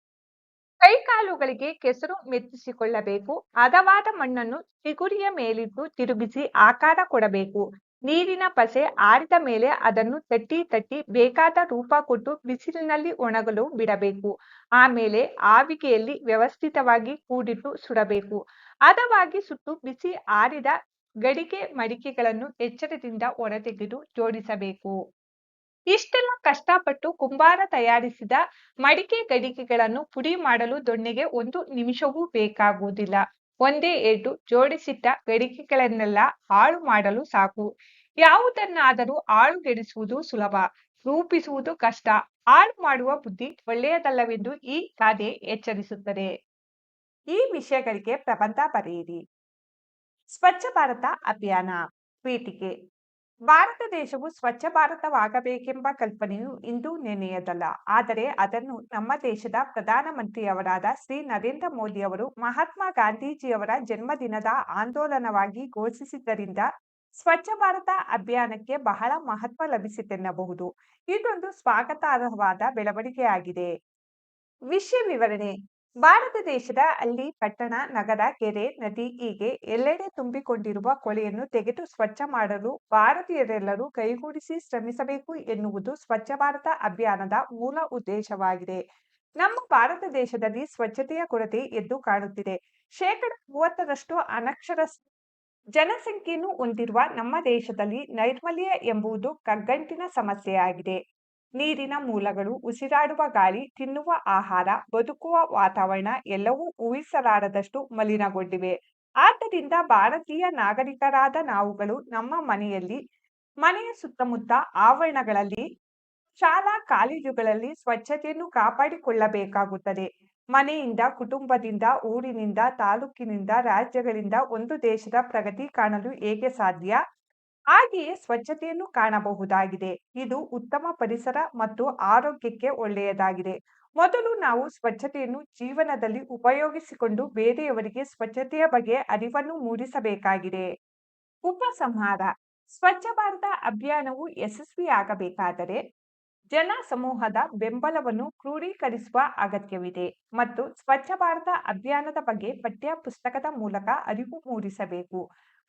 ಕೈಕಾಲುಗಳಿಗೆ ಕೆಸರು ಮೆತ್ತಿಸಿಕೊಳ್ಳಬೇಕು ಹದವಾದ ಮಣ್ಣನ್ನು ಚಿಗುರಿಯ ಮೇಲಿಟ್ಟು ತಿರುಗಿಸಿ ಆಕಾರ ಕೊಡಬೇಕು. ನೀರಿನ ಪಸೆ ಆರಿದ ಮೇಲೆ ಅದನ್ನು ತಟ್ಟಿ ತಟ್ಟಿ ಬೇಕಾದ ರೂಪ ಕೊಟ್ಟು ಬಿಸಿಲಿನಲ್ಲಿ ಒಣಗಲು ಬಿಡಬೇಕು. ಆಮೇಲೆ ಆವಿಗೆಯಲ್ಲಿ ವ್ಯವಸ್ಥಿತವಾಗಿ ಕೂಡಿಟ್ಟು ಸುಡಬೇಕು. ಹದವಾಗಿ ಸುಟ್ಟು ಬಿಸಿ ಆರಿದ ಗಡಿಗೆ ಮಡಿಕೆಗಳನ್ನು ಎಚ್ಚರದಿಂದ ಹೊರತೆಗೆದು ಜೋಡಿಸಬೇಕು. ಇಷ್ಟೆಲ್ಲ ಕಷ್ಟಪಟ್ಟು ಕುಂಬಾರ ತಯಾರಿಸಿದ ಮಡಿಕೆ ಗಡಿಗೆಗಳನ್ನು ಪುಡಿ ಮಾಡಲು ದೊಣ್ಣೆಗೆ ಒಂದು ನಿಮಿಷವೂ ಬೇಕಾಗುವುದಿಲ್ಲ. ಒಂದೇ ಏಟು ಜೋಡಿಸಿಟ್ಟ ಗಡಿಗೆಗಳನ್ನೆಲ್ಲ ಹಾಳು ಮಾಡಲು ಸಾಕು. ಯಾವುದನ್ನಾದರೂ ಹಾಳುಗೆಡಿಸುವುದು ಸುಲಭ, ರೂಪಿಸುವುದು ಕಷ್ಟ. ಹಾಳು ಮಾಡುವ ಬುದ್ಧಿ ಒಳ್ಳೆಯದಲ್ಲವೆಂದು ಈ ಗಾದೆ ಎಚ್ಚರಿಸುತ್ತದೆ. ಈ ವಿಷಯಗಳಿಗೆ ಪ್ರಬಂಧ ಬರೆಯಿರಿ. ಸ್ವಚ್ಛ ಭಾರತ ಅಭಿಯಾನ ಪೀಠಿಕೆ ಭಾರತ ದೇಶವು ಸ್ವಚ್ಛ ಭಾರತವಾಗಬೇಕೆಂಬ ಕಲ್ಪನೆಯು ಇಂದು ನೆನೆಯದಲ್ಲ. ಆದರೆ ಅದನ್ನು ನಮ್ಮ ದೇಶದ ಪ್ರಧಾನಮಂತ್ರಿಯವರಾದ ಶ್ರೀ ನರೇಂದ್ರ ಮೋದಿ ಅವರು ಮಹಾತ್ಮ ಗಾಂಧೀಜಿಯವರ ಜನ್ಮದಿನದ ಆಂದೋಲನವಾಗಿ ಘೋಷಿಸಿದ್ದರಿಂದ ಸ್ವಚ್ಛ ಭಾರತ ಅಭಿಯಾನಕ್ಕೆ ಬಹಳ ಮಹತ್ವ ಲಭಿಸಿತೆನ್ನಬಹುದು. ಇದೊಂದು ಸ್ವಾಗತಾರ್ಹವಾದ ಬೆಳವಣಿಗೆಯಾಗಿದೆ. ವಿಷಯ ವಿವರಣೆ. ಭಾರತ ದೇಶದ ಹಳ್ಳಿ ಪಟ್ಟಣ, ನಗರ, ಕೆರೆ, ನದಿ ಹೀಗೆ ಎಲ್ಲೆಡೆ ತುಂಬಿಕೊಂಡಿರುವ ಕೊಳೆಯನ್ನು ತೆಗೆದು ಸ್ವಚ್ಛ ಮಾಡಲು ಭಾರತೀಯರೆಲ್ಲರೂ ಕೈಗೂಡಿಸಿ ಶ್ರಮಿಸಬೇಕು ಎನ್ನುವುದು ಸ್ವಚ್ಛ ಭಾರತ ಅಭಿಯಾನದ ಮೂಲ ಉದ್ದೇಶವಾಗಿದೆ. ನಮ್ಮ ಭಾರತ ದೇಶದಲ್ಲಿ ಸ್ವಚ್ಛತೆಯ ಕೊರತೆ ಎದ್ದು ಕಾಣುತ್ತಿದೆ. ಶೇಕಡ ಮೂವತ್ತರಷ್ಟು ಅನಕ್ಷರ ಜನಸಂಖ್ಯೆಯನ್ನು ಹೊಂದಿರುವ ನಮ್ಮ ದೇಶದಲ್ಲಿ ನೈರ್ಮಲ್ಯ ಎಂಬುದು ಕಗ್ಗಂಟಿನ ಸಮಸ್ಯೆಯಾಗಿದೆ. ನೀರಿನ ಮೂಲಗಳು ಉಸಿರಾಡುವ ಗಾಳಿ, ತಿನ್ನುವ ಆಹಾರ, ಬದುಕುವ ವಾತಾವರಣ ಎಲ್ಲವೂ ಊಹಿಸಲಾರದಷ್ಟು ಮಲಿನಗೊಂಡಿವೆ. ಆದ್ದರಿಂದ ಭಾರತೀಯ ನಾಗರಿಕರಾದ ನಾವುಗಳು ನಮ್ಮ ಮನೆಯಲ್ಲಿ, ಮನೆಯ ಸುತ್ತಮುತ್ತ ಆವರಣಗಳಲ್ಲಿ, ಶಾಲಾ ಕಾಲೇಜುಗಳಲ್ಲಿ ಸ್ವಚ್ಛತೆಯನ್ನು ಕಾಪಾಡಿಕೊಳ್ಳಬೇಕಾಗುತ್ತದೆ. ಮನೆಯಿಂದ, ಕುಟುಂಬದಿಂದ, ಊರಿನಿಂದ, ತಾಲೂಕಿನಿಂದ, ರಾಜ್ಯಗಳಿಂದ ಒಂದು ದೇಶದ ಪ್ರಗತಿ ಕಾಣಲು ಹೇಗೆ ಸಾಧ್ಯ? ಹಾಗೆಯೇ ಸ್ವಚ್ಛತೆಯನ್ನು ಕಾಣಬಹುದಾಗಿದೆ. ಇದು ಉತ್ತಮ ಪರಿಸರ ಮತ್ತು ಆರೋಗ್ಯಕ್ಕೆ ಒಳ್ಳೆಯದಾಗಿದೆ. ಮೊದಲು ನಾವು ಸ್ವಚ್ಛತೆಯನ್ನು ಜೀವನದಲ್ಲಿ ಉಪಯೋಗಿಸಿಕೊಂಡು ಬೇರೆಯವರಿಗೆ ಸ್ವಚ್ಛತೆಯ ಬಗ್ಗೆ ಅರಿವನ್ನು ಮೂಡಿಸಬೇಕಾಗಿದೆ. ಉಪಸಂಹಾರ ಸ್ವಚ್ಛ ಭಾರತ ಅಭಿಯಾನವು ಯಶಸ್ವಿಯಾಗಬೇಕಾದರೆ ಜನ ಸಮೂಹದ ಬೆಂಬಲವನ್ನು ಕ್ರೋಢೀಕರಿಸುವ ಅಗತ್ಯವಿದೆ ಮತ್ತು ಸ್ವಚ್ಛ ಭಾರತ ಅಭಿಯಾನದ ಬಗ್ಗೆ ಪಠ್ಯ ಪುಸ್ತಕದ ಮೂಲಕ ಅರಿವು ಮೂಡಿಸಬೇಕು.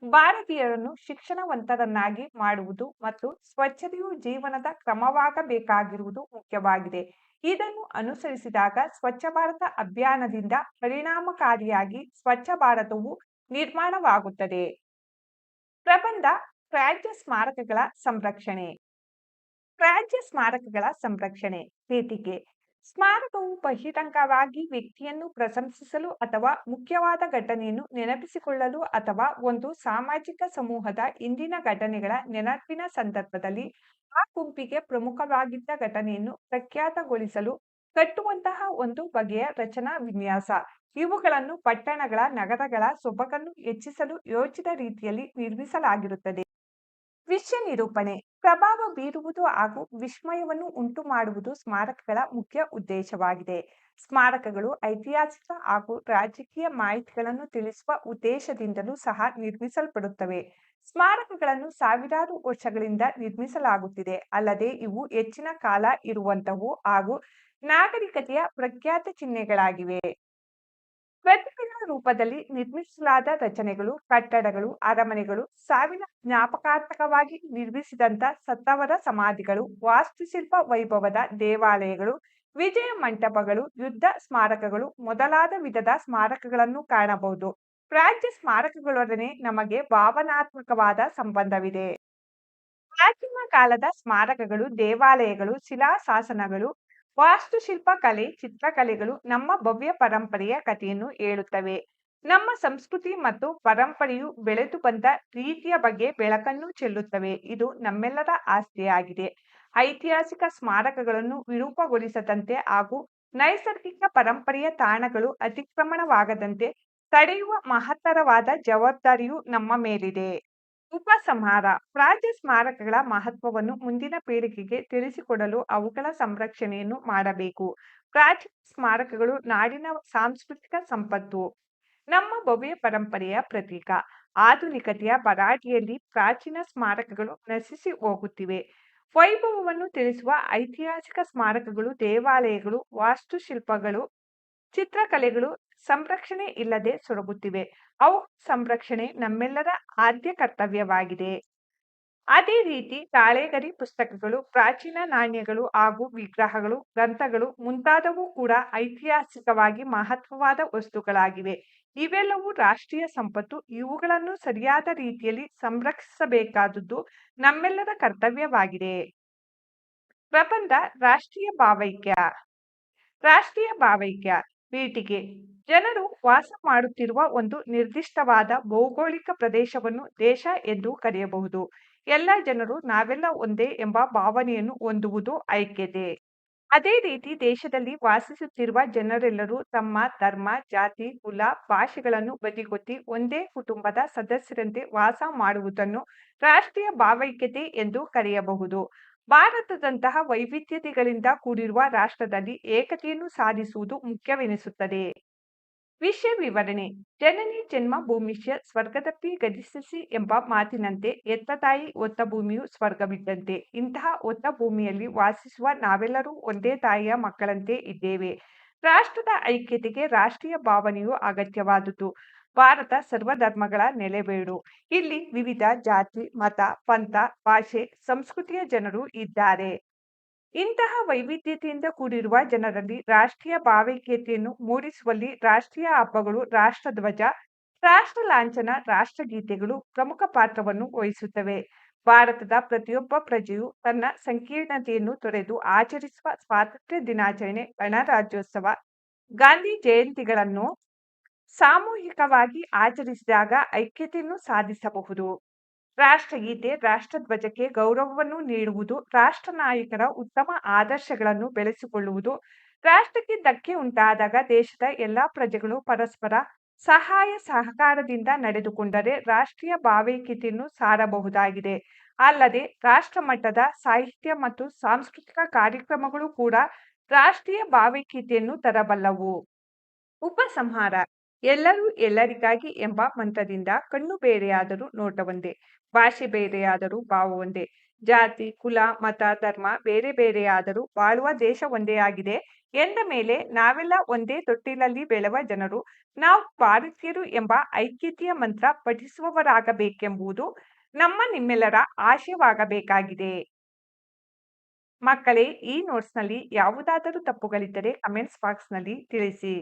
ಭಾರತೀಯರನ್ನು ಶಿಕ್ಷಣವಂತರನ್ನಾಗಿ ಮಾಡುವುದು ಮತ್ತು ಸ್ವಚ್ಛತೆಯು ಜೀವನದ ಕ್ರಮವಾಗಬೇಕಾಗಿರುವುದು ಮುಖ್ಯವಾಗಿದೆ. ಇದನ್ನು ಅನುಸರಿಸಿದಾಗ ಸ್ವಚ್ಛ ಭಾರತ ಅಭಿಯಾನದಿಂದ ಪರಿಣಾಮಕಾರಿಯಾಗಿ ಸ್ವಚ್ಛ ಭಾರತವು ನಿರ್ಮಾಣವಾಗುತ್ತದೆ. ಪ್ರಬಂಧ, ರಾಜ್ಯ ಸ್ಮಾರಕಗಳ ಸಂರಕ್ಷಣೆ. ರಾಜ್ಯ ಸ್ಮಾರಕಗಳ ಸಂರಕ್ಷಣೆ ಪೀಠಿಕೆ ಸ್ಮಾರಕವು ಬಹಿರಂಗವಾಗಿ ವ್ಯಕ್ತಿಯನ್ನು ಪ್ರಶಂಸಿಸಲು ಅಥವಾ ಮುಖ್ಯವಾದ ಘಟನೆಯನ್ನು ನೆನಪಿಸಿಕೊಳ್ಳಲು ಅಥವಾ ಒಂದು ಸಾಮಾಜಿಕ ಸಮೂಹದ ಇಂದಿನ ಘಟನೆಗಳ ನೆನಪಿನ ಸಂದರ್ಭದಲ್ಲಿ ಆ ಗುಂಪಿಗೆ ಪ್ರಮುಖವಾಗಿದ್ದ ಘಟನೆಯನ್ನು ಪ್ರಖ್ಯಾತಗೊಳಿಸಲು ಕಟ್ಟುವಂತಹ ಒಂದು ಬಗೆಯ ರಚನಾ ವಿನ್ಯಾಸ. ಇವುಗಳನ್ನು ಪಟ್ಟಣಗಳ, ನಗರಗಳ ಸೊಬಗನ್ನು ಹೆಚ್ಚಿಸಲು ಯೋಚಿತ ರೀತಿಯಲ್ಲಿ ನಿರ್ಮಿಸಲಾಗಿರುತ್ತದೆ. ವಿಷಯ ನಿರೂಪಣೆ. ಪ್ರಭಾವ ಬೀರುವುದು ಹಾಗೂ ವಿಸ್ಮಯವನ್ನು ಉಂಟು ಮಾಡುವುದು ಸ್ಮಾರಕಗಳ ಮುಖ್ಯ ಉದ್ದೇಶವಾಗಿದೆ. ಸ್ಮಾರಕಗಳು ಐತಿಹಾಸಿಕ ಹಾಗೂ ರಾಜಕೀಯ ಮಾಹಿತಿಗಳನ್ನು ತಿಳಿಸುವ ಉದ್ದೇಶದಿಂದಲೂ ಸಹ ನಿರ್ಮಿಸಲ್ಪಡುತ್ತವೆ. ಸ್ಮಾರಕಗಳನ್ನು ಸಾವಿರಾರು ವರ್ಷಗಳಿಂದ ನಿರ್ಮಿಸಲಾಗುತ್ತಿದೆ. ಅಲ್ಲದೆ ಇವು ಹೆಚ್ಚಿನ ಕಾಲ ಇರುವಂತವು ಹಾಗೂ ನಾಗರಿಕತೆಯ ಪ್ರಖ್ಯಾತ ಚಿಹ್ನೆಗಳಾಗಿವೆ. ಪ್ರತಿಮೆಗಳ ರೂಪದಲ್ಲಿ ನಿರ್ಮಿಸಲಾದ ರಚನೆಗಳು, ಕಟ್ಟಡಗಳು, ಅರಮನೆಗಳು ಸಾವಿನ ಜ್ಞಾಪಕಾರ್ಥಕವಾಗಿ ನಿರ್ಮಿಸಿದಂತ ಸತ್ತವರ ಸಮಾಧಿಗಳು, ವಾಸ್ತುಶಿಲ್ಪ ವೈಭವದ ದೇವಾಲಯಗಳು, ವಿಜಯ ಮಂಟಪಗಳು, ಯುದ್ಧ ಸ್ಮಾರಕಗಳು ಮೊದಲಾದ ವಿಧದ ಸ್ಮಾರಕಗಳನ್ನು ಕಾಣಬಹುದು. ಪ್ರಾಚ್ಯ ಸ್ಮಾರಕಗಳೊಡನೆ ನಮಗೆ ಭಾವನಾತ್ಮಕವಾದ ಸಂಬಂಧವಿದೆ. ಪ್ರಾಚೀನ ಕಾಲದ ಸ್ಮಾರಕಗಳು, ದೇವಾಲಯಗಳು, ಶಿಲಾಶಾಸನಗಳು ವಾಸ್ತುಶಿಲ್ಪ ಕಲೆ ಚಿತ್ರಕಲೆಗಳು ನಮ್ಮ ಭವ್ಯ ಪರಂಪರೆಯ ಕಥೆಯನ್ನು ಹೇಳುತ್ತವೆ. ನಮ್ಮ ಸಂಸ್ಕೃತಿ ಮತ್ತು ಪರಂಪರೆಯು ಬೆಳೆದು ಬಂದ ರೀತಿಯ ಬಗ್ಗೆ ಬೆಳಕನ್ನು ಚೆಲ್ಲುತ್ತವೆ. ಇದು ನಮ್ಮೆಲ್ಲರ ಆಸ್ತಿಯಾಗಿದೆ ಐತಿಹಾಸಿಕ ಸ್ಮಾರಕಗಳನ್ನು ವಿರೂಪಗೊಳಿಸದಂತೆ ಹಾಗೂ ನೈಸರ್ಗಿಕ ಪರಂಪರೆಯ ತಾಣಗಳು ಅತಿಕ್ರಮಣವಾಗದಂತೆ ತಡೆಯುವ ಮಹತ್ತರವಾದ ಜವಾಬ್ದಾರಿಯು ನಮ್ಮ ಮೇಲಿದೆ. ಉಪಸಂಹಾರ ಪ್ರಾಚ್ಯ ಸ್ಮಾರಕಗಳ ಮಹತ್ವವನ್ನು ಮುಂದಿನ ಪೀಳಿಗೆಗೆ ತಿಳಿಸಿಕೊಡಲು ಅವುಗಳ ಸಂರಕ್ಷಣೆಯನ್ನು ಮಾಡಬೇಕು. ಪ್ರಾಚೀನ ಸ್ಮಾರಕಗಳು ನಾಡಿನ ಸಾಂಸ್ಕೃತಿಕ ಸಂಪತ್ತು, ನಮ್ಮ ಭವ್ಯ ಪರಂಪರೆಯ ಪ್ರತೀಕ. ಆಧುನಿಕತೆಯ ಬರಾಟಿಯಲ್ಲಿ ಪ್ರಾಚೀನ ಸ್ಮಾರಕಗಳು ನಶಿಸಿ ಹೋಗುತ್ತಿವೆ. ವೈಭವವನ್ನು ತಿಳಿಸುವ ಐತಿಹಾಸಿಕ ಸ್ಮಾರಕಗಳು, ದೇವಾಲಯಗಳು, ವಾಸ್ತುಶಿಲ್ಪಗಳು, ಚಿತ್ರಕಲೆಗಳು ಸಂರಕ್ಷಣೆ ಇಲ್ಲದೆ ಸೊರಗುತ್ತಿವೆ. ಅವು ಸಂರಕ್ಷಣೆ ನಮ್ಮೆಲ್ಲರ ಆದ್ಯ ಕರ್ತವ್ಯವಾಗಿದೆ. ಅದೇ ರೀತಿ ತಾಳೆಗರಿ ಪುಸ್ತಕಗಳು, ಪ್ರಾಚೀನ ನಾಣ್ಯಗಳು ಹಾಗೂ ವಿಗ್ರಹಗಳು, ಗ್ರಂಥಗಳು ಮುಂತಾದವು ಕೂಡ ಐತಿಹಾಸಿಕವಾಗಿ ಮಹತ್ವವಾದ ವಸ್ತುಗಳಾಗಿವೆ. ಇವೆಲ್ಲವೂ ರಾಷ್ಟ್ರೀಯ ಸಂಪತ್ತು, ಇವುಗಳನ್ನು ಸರಿಯಾದ ರೀತಿಯಲ್ಲಿ ಸಂರಕ್ಷಿಸಬೇಕಾದದ್ದು ನಮ್ಮೆಲ್ಲರ ಕರ್ತವ್ಯವಾಗಿದೆ. ಪ್ರಬಂಧ ರಾಷ್ಟ್ರೀಯ ಭಾವೈಕ್ಯ. ರಾಷ್ಟ್ರೀಯ ಭಾವೈಕ್ಯ. ಪೀಠಿಕೆ ಜನರು ವಾಸ ಮಾಡುತ್ತಿರುವ ಒಂದು ನಿರ್ದಿಷ್ಟವಾದ ಭೌಗೋಳಿಕ ಪ್ರದೇಶವನ್ನು ದೇಶ ಎಂದು ಕರೆಯಬಹುದು. ಎಲ್ಲ ಜನರು ನಾವೆಲ್ಲ ಒಂದೇ ಎಂಬ ಭಾವನೆಯನ್ನು ಹೊಂದುವುದು ಐಕ್ಯತೆ. ಅದೇ ರೀತಿ ದೇಶದಲ್ಲಿ ವಾಸಿಸುತ್ತಿರುವ ಜನರೆಲ್ಲರೂ ತಮ್ಮ ಧರ್ಮ, ಜಾತಿ, ಕುಲ, ಭಾಷೆಗಳನ್ನು ಬದಿಗೊತ್ತಿ ಒಂದೇ ಕುಟುಂಬದ ಸದಸ್ಯರಂತೆ ವಾಸ ಮಾಡುವುದನ್ನು ರಾಷ್ಟ್ರೀಯ ಭಾವೈಕ್ಯತೆ ಎಂದು ಕರೆಯಬಹುದು. ಭಾರತದಂತಹ ವೈವಿಧ್ಯತೆಗಳಿಂದ ಕೂಡಿರುವ ರಾಷ್ಟ್ರದಲ್ಲಿ ಏಕತೆಯನ್ನು ಸಾಧಿಸುವುದು ಮುಖ್ಯವೆನಿಸುತ್ತದೆ. ವಿಷಯ ವಿವರಣೆ. ಜನನಿ ಜನ್ಮ ಭೂಮಿಷ್ಯ ಸ್ವರ್ಗದಪ್ಪಿ ಗತಿಸಿಸಿ ಎಂಬ ಮಾತಿನಂತೆ ಎತ್ತ ತಾಯಿ ಒತ್ತ ಭೂಮಿಯು ಸ್ವರ್ಗವಿದ್ದಂತೆ. ಇಂತಹ ಒತ್ತ ಭೂಮಿಯಲ್ಲಿ ವಾಸಿಸುವ ನಾವೆಲ್ಲರೂ ಒಂದೇ ತಾಯಿಯ ಮಕ್ಕಳಂತೆ ಇದ್ದೇವೆ. ರಾಷ್ಟ್ರದ ಐಕ್ಯತೆಗೆ ರಾಷ್ಟ್ರೀಯ ಭಾವನೆಯು ಅಗತ್ಯವಾದುದು. ಭಾರತ ಸರ್ವಧರ್ಮಗಳ ನೆಲೆಬೇಡು. ಇಲ್ಲಿ ವಿವಿಧ ಜಾತಿ, ಮತ, ಪಂಥ, ಭಾಷೆ, ಸಂಸ್ಕೃತಿಯ ಜನರು ಇದ್ದಾರೆ. ಇಂತಹ ವೈವಿಧ್ಯತೆಯಿಂದ ಕೂಡಿರುವ ಜನರಲ್ಲಿ ರಾಷ್ಟ್ರೀಯ ಭಾವೈಕ್ಯತೆಯನ್ನು ಮೂಡಿಸುವಲ್ಲಿ ರಾಷ್ಟ್ರೀಯ ಹಬ್ಬಗಳು, ರಾಷ್ಟ್ರಧ್ವಜ, ರಾಷ್ಟ್ರ ಲಾಂಛನ ರಾಷ್ಟ್ರಗೀತೆಗಳು ಪ್ರಮುಖ ಪಾತ್ರವನ್ನು ವಹಿಸುತ್ತವೆ. ಭಾರತದ ಪ್ರತಿಯೊಬ್ಬ ಪ್ರಜೆಯು ತನ್ನ ಸಂಕೀರ್ಣತೆಯನ್ನು ತೊರೆದು ಆಚರಿಸುವ ಸ್ವಾತಂತ್ರ್ಯ ದಿನಾಚರಣೆ, ಗಣರಾಜ್ಯೋತ್ಸವ, ಗಾಂಧಿ ಜಯಂತಿಗಳನ್ನು ಸಾಮೂಹಿಕವಾಗಿ ಆಚರಿಸಿದಾಗ ಐಕ್ಯತೆಯನ್ನು ಸಾಧಿಸಬಹುದು. ರಾಷ್ಟ್ರಗೀತೆ, ರಾಷ್ಟ್ರಧ್ವಜಕ್ಕೆ ಗೌರವವನ್ನು ನೀಡುವುದು, ರಾಷ್ಟ್ರ ನಾಯಕರ ಉತ್ತಮ ಆದರ್ಶಗಳನ್ನು ಬೆಳೆಸಿಕೊಳ್ಳುವುದು, ರಾಷ್ಟ್ರಕ್ಕೆ ಧಕ್ಕೆ ಉಂಟಾದಾಗ ದೇಶದ ಎಲ್ಲಾ ಪ್ರಜೆಗಳು ಪರಸ್ಪರ ಸಹಾಯ ಸಹಕಾರದಿಂದ ನಡೆದುಕೊಂಡರೆ ರಾಷ್ಟ್ರೀಯ ಭಾವೈಕ್ಯತೆಯನ್ನು ಸಾರಬಹುದಾಗಿದೆ. ಅಲ್ಲದೆ ರಾಷ್ಟ್ರ ಮಟ್ಟದ ಸಾಹಿತ್ಯ ಮತ್ತು ಸಾಂಸ್ಕೃತಿಕ ಕಾರ್ಯಕ್ರಮಗಳು ಕೂಡ ರಾಷ್ಟ್ರೀಯ ಭಾವೈಕ್ಯತೆಯನ್ನು ತರಬಲ್ಲವು. ಉಪಸಂಹಾರ ಎಲ್ಲರೂ ಎಲ್ಲರಿಗಾಗಿ ಎಂಬ ಮಂತ್ರದಿಂದ ಕಣ್ಣು ಬೇರೆಯಾದರೂ ನೋಟ ಒಂದೇ ಭಾಷೆ ಬೇರೆಯಾದರೂ ಭಾವ ಒಂದೇ ಜಾತಿ, ಕುಲ, ಮತ, ಧರ್ಮ ಬೇರೆ ಬೇರೆಯಾದರೂ ಬಾಳುವ ದೇಶ ಒಂದೇ ಆಗಿದೆ. ಎಂದ ಮೇಲೆ ನಾವೆಲ್ಲ ಒಂದೇ ತೊಟ್ಟಿಲಲ್ಲಿ ಬೆಳೆವ ಜನರು, ನಾವು ಭಾರತೀಯರು ಎಂಬ ಐಕ್ಯತೆಯ ಮಂತ್ರ ಪಠಿಸುವವರಾಗಬೇಕೆಂಬುದು ನಮ್ಮ ನಿಮ್ಮೆಲ್ಲರ ಆಶಯವಾಗಬೇಕಾಗಿದೆ. ಮಕ್ಕಳೇ, ಈ ನೋಟ್ಸ್ನಲ್ಲಿ ಯಾವುದಾದರೂ ತಪ್ಪುಗಳಿದ್ದರೆ ಕಮೆಂಟ್ಸ್ ಬಾಕ್ಸ್ನಲ್ಲಿ ತಿಳಿಸಿ.